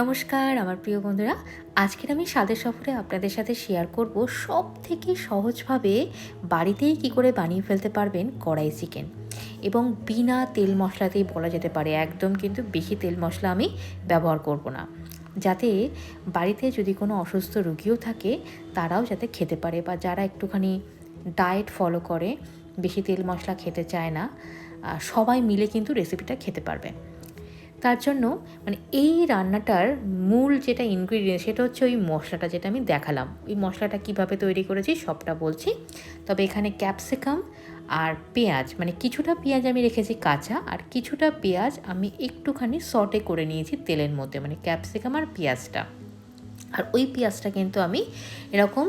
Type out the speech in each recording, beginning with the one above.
নমস্কার, আমার প্রিয় বন্ধুরা। আজকের আমি স্বাদের সফরে আপনাদের সাথে শেয়ার করব সব থেকে সহজভাবে বাড়িতেই কি করে বানিয়ে ফেলতে পারবেন কড়াই চিকেন এবং বিনা তেল মশলাতেই বলা যেতে পারে, একদম কিন্তু বেশি তেল মশলা আমি ব্যবহার করব না। যাতে বাড়িতে যদি কোনো অসুস্থ রুগীও থাকে, তারাও যাতে খেতে পারে বা যারা একটুখানি ডায়েট ফলো করে, বেশি তেল মশলা খেতে চায় না সবাই মিলে কিন্তু রেসিপিটা খেতে পারবে। তার জন্য মানে এই রান্নাটার মূল যেটা ইনগ্রিডিয়েন্ট সেটা হচ্ছে ওই মশলাটা যেটা আমি দেখালাম। ওই মশলাটা কীভাবে তৈরি করেছি সবটা বলছি। তবে এখানে ক্যাপসিকাম আর পেঁয়াজ মানে কিছুটা পেঁয়াজ আমি রেখেছি কাঁচা আর কিছুটা পেঁয়াজ আমি একটুখানি সটে করে নিয়েছি তেলের মধ্যে মানে ক্যাপসিকাম আর পেঁয়াজটা। আর ওই পেঁয়াজটা কিন্তু আমি এরকম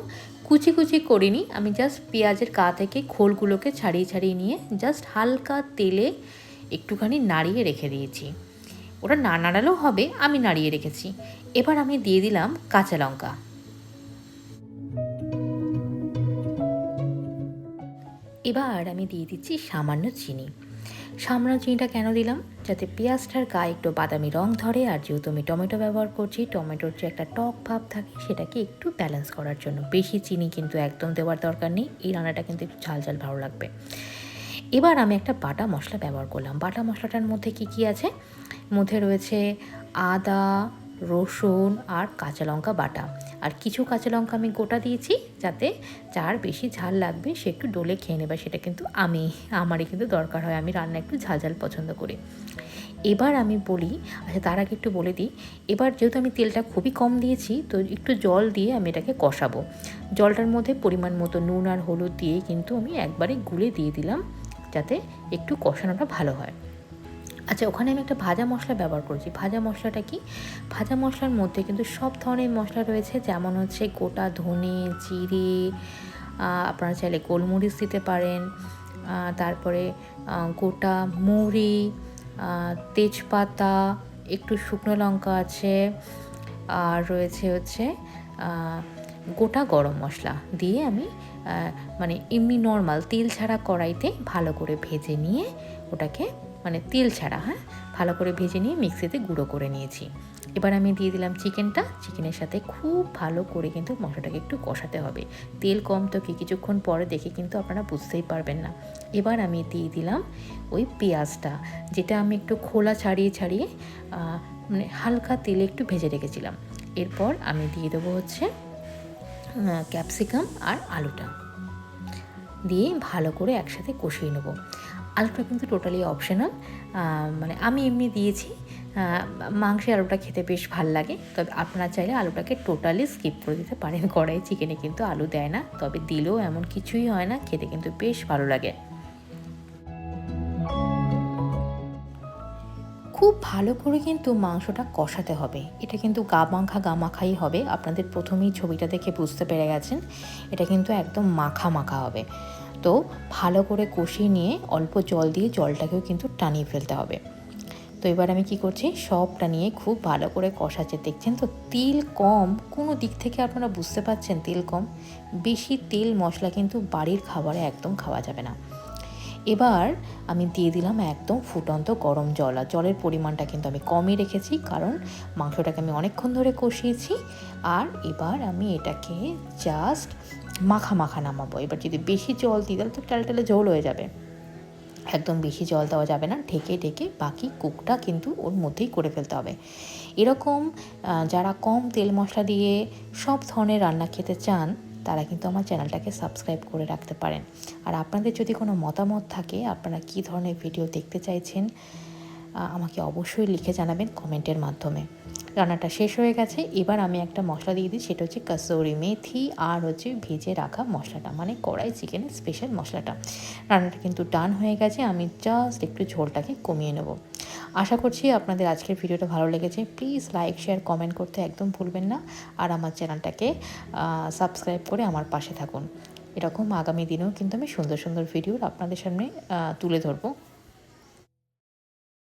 কুচি কুচি করিনি, আমি জাস্ট পেঁয়াজের কা থেকে খোলগুলোকে ছাড়িয়ে ছাড়িয়ে নিয়ে জাস্ট হালকা তেলে একটুখানি নাড়িয়ে রেখে দিয়েছি। ওটা না নাড়ালেও হবে, আমি নাড়িয়ে রেখেছি। এবার আমি দিয়ে দিলাম কাঁচা লঙ্কা। এবার আমি দিয়ে দিচ্ছি সামান্য চিনি। সামান্য চিনিটা কেন দিলাম? যাতে পেঁয়াজটার গায়ে একটু বাদামি রং ধরে আর যেহেতু আমি টমেটো ব্যবহার করছি, টমেটোর যে একটা টক ভাব থাকে, সেটাকে একটু ব্যালেন্স করার জন্য। বেশি চিনি কিন্তু একদম দেওয়ার দরকার নেই, এই রান্নাটা কিন্তু একটু ঝাল ঝাল ভালো লাগবে। এবার আমি একটা বাটা মশলা ব্যবহার করলাম। বাটা মশলাটার মধ্যে কি কি আছে? মধ্যে রয়েছে আদা, রসুন আর কাঁচা লঙ্কা বাটা। আর কিছু কাঁচা লঙ্কা আমি গোটা দিয়েছি যাতে যার বেশি ঝাল লাগবে সে একটু ডোলে খেয়ে নেবে। সেটা কিন্তু আমি, আমারই কিন্তু দরকার হয়। আমি রান্না একটু ঝাল ঝাল পছন্দ করি। এবার আমি বলি আচ্ছা তার আগে একটু বলে দিই, এবার যেহেতু আমি তেলটা খুবই কম দিয়েছি, তো একটু জল দিয়ে আমি এটাকে কষাবো। জলটার মধ্যে পরিমাণ মতো নুন আর হলুদ দিয়ে কিন্তু আমি একবারে গুলে দিয়ে দিলাম। যাতে একটু কষানোটা ভালো হয়। আচ্ছা ওখানে আমি একটা ভাজা মশলা ব্যবহার করেছি। ভাজা মশলাটা কি? ভাজা মশলার মধ্যে কিন্তু সব ধরনের মশলা রয়েছে, যেমন হচ্ছে গোটা ধনে, জিরে আপনারা চাইলে গোলমরিচ দিতে পারেন তারপরে গোটা মুড়ি তেজপাতা, একটু শুকনো লঙ্কা আছে, আর রয়েছে হচ্ছে গোটা গরম মশলা দিয়ে আমি মানে এমনি নর্মাল তেল ছাড়া কড়াইতে ভালো করে ভেজে নিয়ে ওটাকে মানে তেল ছাড়া হ্যাঁ ভালো করে ভেজে নিয়ে মিক্সিতে গুঁড়ো করে নিয়েছি। এবার আমি দিয়ে দিলাম চিকেনটা। চিকেনের সাথে খুব ভালো করে কিন্তু মশলাটাকে একটু কষাতে হবে। তেল কম তো কি কিছুক্ষণ পরে দেখে কিন্তু আপনারা বুঝতেই পারবেন না। এবার আমি দিয়ে দিলাম ওই পেঁয়াজটা, যেটা আমি একটু খোলা ছাড়িয়ে ছাড়িয়ে মানে হালকা তেলে একটু ভেজে রেখেছিলাম। এরপর আমি দিয়ে দেবো হচ্ছে ক্যাপসিকাম আর আলুটা। দিয়ে ভালো করে একসাথে কষিয়ে নেব। আলুটা কিন্তু টোটালি অপশনাল মানে আমি এমনি দিয়েছি। মাংসের আলুটা খেতে বেশ ভালো লাগে। তবে আপনারা চাইলে আলুটাকে টোটালি স্কিপ করে দিতে পারেন। কড়াই চিকেনে কিন্তু আলু দেয় না। তবে দিলেও এমন কিছুই হয় না। খেতে কিন্তু বেশ ভালো লাগে। খুব ভালো করে কিন্তু মাংসটা কষাতে হবে। এটা কিন্তু গা মাখা গা মাখাই হবে। আপনাদের প্রথমেই ছবিটা দেখে বুঝতে পেরে গেছেন, এটা কিন্তু একদম মাখা মাখা হবে। তো ভালো করে কষিয়ে নিয়ে অল্প জল দিয়ে জলটাকেও কিন্তু টানিয়ে ফেলতে হবে। তো এবার আমি কি করছি? সবটা নিয়ে খুব ভালো করে কষাচ্ছে। দেখছেন তো, তেল কম। কোনো দিক থেকে আপনারা বুঝতে পারছেন তেল কম? বেশি তেল মশলা কিন্তু বাড়ির খাবারে একদম খাওয়া যাবে না। এবার আমি দিয়ে দিলাম একদম ফুটন্ত গরম জল আর জলের পরিমাণটা কিন্তু আমি কমই রেখেছি, কারণ মাংসটাকে আমি অনেকক্ষণ ধরে কষিয়েছি। আর এবার আমি এটাকে জাস্ট মাখা মাখা নামাবো। এবার যদি বেশি জল দিই, তাহলে তো টালটালে ঝোল হয়ে যাবে। একদম বেশি জল দেওয়া যাবে না, ঢেকে ঢেকে বাকি কুকটা কিন্তু ওর মধ্যেই করে ফেলতে হবে। এরকম যারা কম তেল মশলা দিয়ে সব ধরনের রান্না খেতে চান তারা কিন্তু আমার চ্যানেলটাকে সাবস্ক্রাইব করে রাখতে পারেন। আর আপনাদের যদি কোনো মতামত থাকে, আপনারা কী ধরনের ভিডিও দেখতে চাইছেন আমাকে অবশ্যই লিখে জানাবেন কমেন্টের মাধ্যমে। রান্নাটা শেষ হয়ে গেছে, এবার আমি একটা মশলা দিয়ে দিই, সেটা হচ্ছে কাসৌরি মেথি আর হচ্ছে ভেজে রাখা মশলাটা মানে কড়াই চিকেনের স্পেশাল মশলাটা। রান্নাটা কিন্তু ডান হয়ে গেছে, আমি জাস্ট একটু ঝোলটাকে কমিয়ে নেব। আশা করছি আপনাদের আজকের ভিডিওটা ভালো লেগেছে। প্লিজ লাইক শেয়ার কমেন্ট করতে একদম ভুলবেন না। আর আমার চ্যানেলটাকে সাবস্ক্রাইব করে আমার পাশে থাকুন। এরকম আগামী দিনেও কিন্তু আমি সুন্দর সুন্দর ভিডিও আপনাদের সামনে তুলে ধরবো।